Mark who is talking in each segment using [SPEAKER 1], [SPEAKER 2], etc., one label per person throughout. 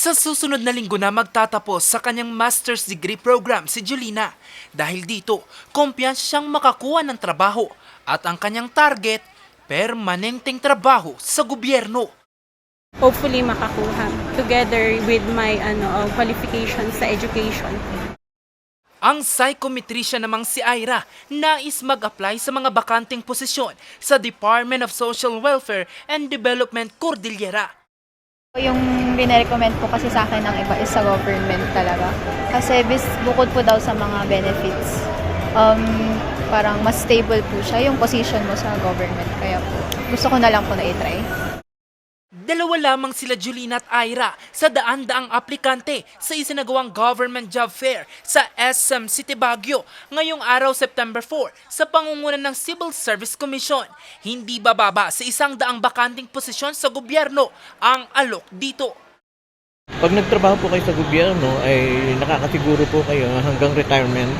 [SPEAKER 1] Sa susunod na linggo na magtatapos sa kanyang master's degree program si Julina. Dahil dito, kumpiyansa siyang makakuha ng trabaho at ang kanyang target, permanenteng trabaho sa gobyerno.
[SPEAKER 2] hopefully makakuha together with my ano uh, qualifications sa education.
[SPEAKER 1] Ang psychometrician namang si Ira nais mag-apply sa mga bakanting posisyon sa Department of Social Welfare and Development Cordillera.
[SPEAKER 3] Yung binirecommend po kasi sa akin ng iba is sa government talaga. Kasi bis, bukod po daw sa mga benefits, um, parang mas stable po siya yung position mo sa government. Kaya po, gusto ko na lang po na i-try.
[SPEAKER 1] Dalawa lamang sila Julina at Ira sa daan-daang aplikante sa isinagawang government job fair sa SM City Baguio ngayong araw September 4 sa pangunguna ng Civil Service Commission. Hindi bababa sa isang daang bakanting posisyon sa gobyerno ang alok dito.
[SPEAKER 4] Pag nagtrabaho po kayo sa gobyerno, ay nakakasiguro po kayo hanggang retirement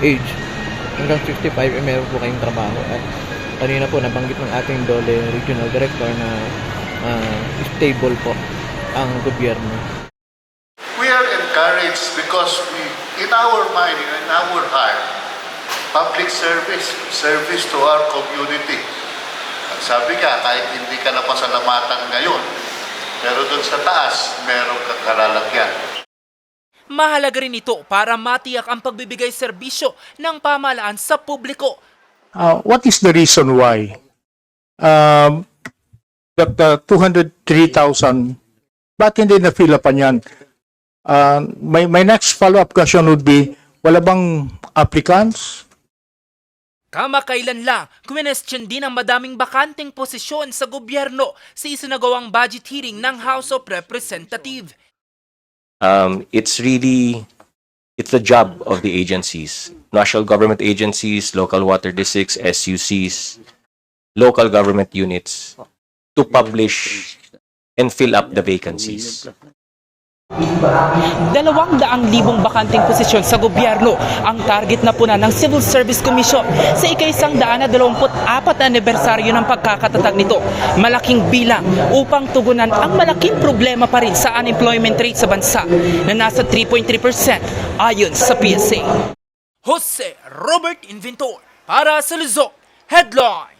[SPEAKER 4] age, hanggang 65, ay meron po kayong trabaho. At kanina po, nabanggit ng ating Dole Regional Director na ah, stable po ang gobyerno.
[SPEAKER 5] We are encouraged because we, in our mind, in our heart, public service, service to our community. At sabi ka, kahit hindi ka napasalamatan ngayon, pero doon sa taas, meron kang kalalagyan.
[SPEAKER 1] Mahalaga rin ito para matiyak ang pagbibigay serbisyo ng pamahalaan sa publiko
[SPEAKER 6] Uh, what is the reason why um, that uh, 203,000, ba't hindi na-fill up yan? Uh, my, my next follow-up question would be, wala bang applicants?
[SPEAKER 1] Kamakailan lang, kwinestyon din ang madaming bakanting posisyon sa gobyerno sa isinagawang budget hearing ng House of Representatives.
[SPEAKER 7] um, it's really it's the job of the agencies national government agencies local water districts sucs local government units to publish and fill up the vacancies
[SPEAKER 1] Dalawang daang libong bakanting posisyon sa gobyerno ang target na puna ng Civil Service Commission sa ikaisang daan na dalawamput apat na anibersaryo ng pagkakatatag nito. Malaking bilang upang tugunan ang malaking problema pa rin sa unemployment rate sa bansa na nasa 3.3% ayon sa PSA. Jose Robert Inventor para sa Luzon Headline